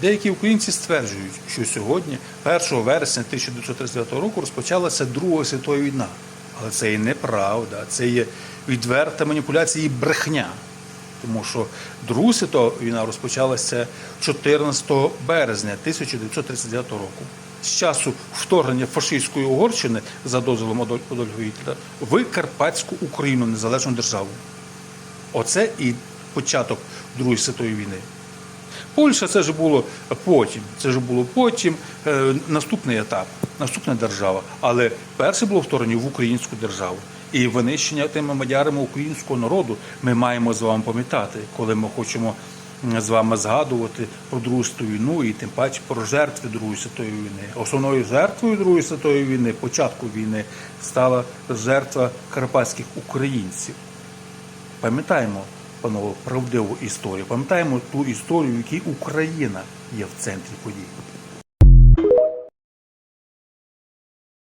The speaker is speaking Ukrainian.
Деякі українці стверджують, що сьогодні, 1 вересня 1939 року, розпочалася Друга світова війна. Але це і неправда, це є відверта маніпуляція і брехня. Тому що Друга світова війна розпочалася 14 березня 1939 року. З часу вторгнення фашистської Угорщини за дозволом Адоль- Адольфа Гітлера в Карпатську Україну незалежну державу. Оце і початок Другої світової війни. Польща це ж було потім. Це ж було потім е, наступний етап, наступна держава. Але перше було вторгнення в українську державу. І винищення тими мадярами українського народу ми маємо з вами пам'ятати, коли ми хочемо з вами згадувати про Другу світову війну і тим паче про жертви Другої світової війни. Основною жертвою Другої світової війни, початку війни, стала жертва карпатських українців. Пам'ятаємо, панове, правдиву історію. Пам'ятаємо ту історію, в якій Україна є в центрі подій.